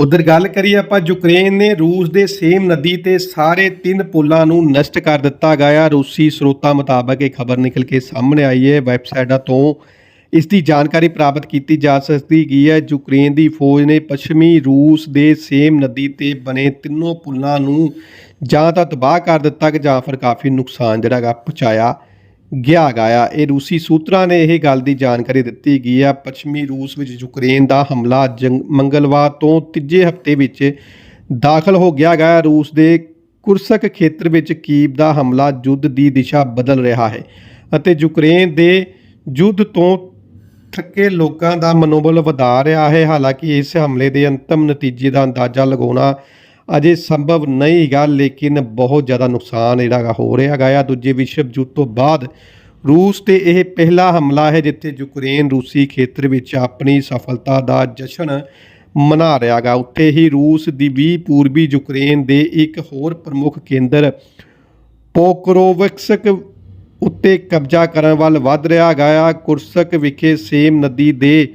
ਉਧਰ ਗੱਲ ਕਰੀਏ ਆਪਾਂ, ਯੂਕਰੇਨ ਨੇ ਰੂਸ ਦੇ ਸੇਮ ਨਦੀ ਤੇ ਸਾਰੇ ਤਿੰਨ ਪੁਲਾਂ ਨੂੰ ਨਸ਼ਟ ਕਰ ਦਿੱਤਾ ਗਿਆ। ਰੂਸੀ ਸਰੋਤਾਂ ਮੁਤਾਬਕ ਇਹ ਖਬਰ ਨਿਕਲ ਕੇ ਸਾਹਮਣੇ ਆਈ ਹੈ। ਵੈਬਸਾਈਟਾਂ ਤੋਂ ਇਸ ਦੀ ਜਾਣਕਾਰੀ ਪ੍ਰਾਪਤ ਕੀਤੀ ਜਾ ਸਕਦੀ ਗਈ ਹੈ। ਯੂਕਰੇਨ ਦੀ ਫੌਜ ਨੇ ਪੱਛਮੀ ਰੂਸ ਦੇ ਸੇਮ ਨਦੀ ਤੇ ਬਣੇ ਤਿੰਨੋਂ ਪੁਲਾਂ ਨੂੰ ਜਾਂ ਤਾਂ ਤਬਾਹ ਕਰ ਦਿੱਤਾ ਕਿ ਜਾਂ ਫਿਰ ਕਾਫੀ ਨੁਕਸਾਨ ਜਿਹੜਾ ਹੈਗਾ ਪਹੁੰਚਾਇਆ। ਗਿਆ ਗਾਇਆ ਇਹ ਰੂਸੀ ਸੂਤਰਾਂ ਨੇ ਇਹ ਗੱਲ ਦੀ ਜਾਣਕਾਰੀ ਦਿੱਤੀ ਗਈ ਹੈ ਪੱਛਮੀ ਰੂਸ ਵਿੱਚ ਯੂਕਰੇਨ ਦਾ ਹਮਲਾ ਜੰਗ- ਮੰਗਲਵਾਰ ਤੋਂ ਤੀਜੇ ਹਫ਼ਤੇ ਵਿੱਚ ਦਾਖਲ ਹੋ ਗਿਆ ਗਿਆ ਰੂਸ ਦੇ ਕੁਰਸਕ ਖੇਤਰ ਵਿੱਚ ਕੀਵ ਦਾ ਹਮਲਾ ਯੁੱਧ ਦੀ ਦਿਸ਼ਾ ਬਦਲ ਰਿਹਾ ਹੈ ਅਤੇ ਯੂਕਰੇਨ ਦੇ ਯੁੱਧ ਤੋਂ ਥੱਕੇ ਲੋਕਾਂ ਦਾ ਮਨੋਬਲ ਵਧਾ ਰਿਹਾ ਹੈ। ਹਾਲਾਂਕਿ ਇਸ ਹਮਲੇ ਦੇ ਅੰਤਮ ਨਤੀਜੇ ਦਾ ਅੰਦਾਜ਼ਾ ਲਗਾਉਣਾ ਅਜੇ ਸੰਭਵ ਨਹੀਂ ਹੈਗਾ ਲੇਕਿਨ ਬਹੁਤ ਜ਼ਿਆਦਾ ਨੁਕਸਾਨ ਜਿਹੜਾ ਹੈਗਾ ਹੋ ਰਿਹਾ ਹੈਗਾ ਆ। ਦੂਜੇ ਵਿਸ਼ਵ ਯੁੱਧ ਤੋਂ ਬਾਅਦ ਰੂਸ ਤੇ ਇਹ ਪਹਿਲਾ ਹਮਲਾ ਹੈ, ਜਿੱਥੇ ਯੂਕਰੇਨ ਰੂਸੀ ਖੇਤਰ ਵਿੱਚ ਆਪਣੀ ਸਫਲਤਾ ਦਾ ਜਸ਼ਨ ਮਨਾ ਰਿਹਾ ਹੈਗਾ ਉੱਥੇ ਹੀ ਰੂਸ ਦੀ ਵੀ ਪੂਰਬੀ ਯੂਕਰੇਨ ਦੇ ਇੱਕ ਹੋਰ ਪ੍ਰਮੁੱਖ ਕੇਂਦਰ ਪੋਕਰੋਵਸਕ ਉੱਤੇ ਕਬਜ਼ਾ ਕਰਨ ਵੱਲ ਵੱਧ ਰਿਹਾ ਗਿਆ ਕੁਰਸਕ ਵਿਖੇ ਸੇਮ ਨਦੀ ਦੇ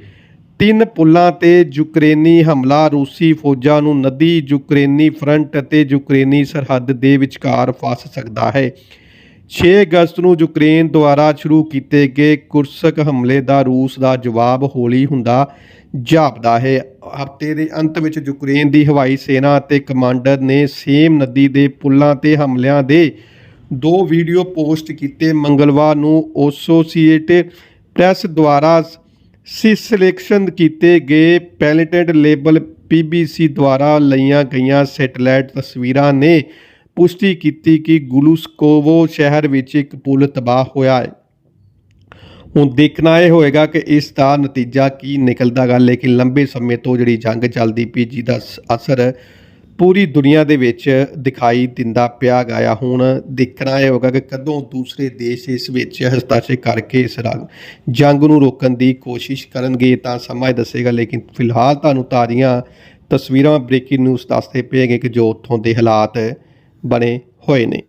ਤਿੰਨ ਪੁਲਾਂ ਤੇ ਯੂਕਰੇਨੀ ਹਮਲਾ, ਰੂਸੀ ਫੌਜਾਂ ਨੂੰ ਨਦੀ ਯੂਕਰੇਨੀ ਫਰੰਟ ਅਤੇ ਯੂਕਰੇਨੀ ਸਰਹੱਦ ਦੇ ਵਿਚਕਾਰ ਫਸ ਸਕਦਾ ਹੈ। 6 ਅਗਸਤ ਨੂੰ ਯੂਕਰੇਨ ਦੁਆਰਾ ਸ਼ੁਰੂ ਕੀਤੇ ਗਏ ਕੁਰਸਕ ਹਮਲੇ ਦਾ ਰੂਸ ਦਾ ਜਵਾਬ ਹੌਲੀ ਹੁੰਦਾ ਜਾਪਦਾ ਹੈ। ਹਫ਼ਤੇ ਦੇ ਅੰਤ ਵਿੱਚ ਯੂਕਰੇਨ ਦੀ ਹਵਾਈ ਸੈਨਾ ਅਤੇ ਕਮਾਂਡਰ ਨੇ ਸੇਮ ਨਦੀ ਦੇ ਪੁਲਾਂ ਤੇ ਹਮਲਿਆਂ ਦੇ ਦੋ ਵੀਡੀਓ ਪੋਸਟ ਕੀਤੇ। ਮੰਗਲਵਾਰ ਨੂੰ ਐਸੋਸੀਏਟ ਪ੍ਰੈਸ ਦੁਆਰਾ ਸੀ ਸਿਲੈਕਸ਼ਨ ਕੀਤੇ ਗਏ ਪੈਲੇਟਡ ਲੇਬਲ ਪੀਬੀਸੀ ਦੁਆਰਾ ਲਈਆਂ ਗਈਆਂ ਸੈਟੇਲਾਈਟ ਤਸਵੀਰਾਂ ਨੇ ਪੁਸ਼ਟੀ ਕੀਤੀ ਕਿ ਗੁਲੂਸਕੋਵੋ ਸ਼ਹਿਰ ਵਿੱਚ ਇੱਕ ਪੁਲ ਤਬਾਹ ਹੋਇਆ ਹੈ। ਹੁਣ ਦੇਖਣਾ ਇਹ ਹੋਏਗਾ ਕਿ ਇਸ ਦਾ ਨਤੀਜਾ ਕੀ ਨਿਕਲਦਾ ਗਾ, ਲੇਕਿਨ ਲੰਬੇ ਸਮੇਂ ਤੋਂ ਜਿਹੜੀ ਜੰਗ ਚੱਲਦੀ ਪਈ, ਜਿਹਦਾ ਸ- ਅਸਰ ਪੂਰੀ ਦੁਨੀਆ ਦੇ ਵਿੱਚ ਦਿਖਾਈ ਦਿੰਦਾ ਪਿਆ ਗਿਆ। ਹੁਣ ਦੇਖਣਾ ਇਹ ਹੋਗਾ ਕਿ ਕਦੋਂ ਦੂਸਰੇ ਦੇਸ਼ ਇਸ ਵਿੱਚ ਹਸਤਾਖਰ ਕਰਕੇ ਇਸ ਰੰਗ, ਜੰਗ ਨੂੰ ਰੋਕਣ ਦੀ ਕੋਸ਼ਿਸ਼ ਕਰਨਗੇ ਤਾਂ ਸਮਾਂ ਦੱਸੇਗਾ। ਲੇਕਿਨ ਫਿਲਹਾਲ ਤੁਹਾਨੂੰ ਤਾਜ਼ੀਆਂ ਤਸਵੀਰਾਂ ਬ੍ਰੇਕਿੰਗ ਨਿਊਜ਼ ਦੱਸਦੇ ਪਏਗੇ ਕਿ ਜੋ ਉੱਥੋਂ ਦੇ ਹਾਲਾਤ ਬਣੇ ਹੋਏ ਨੇ।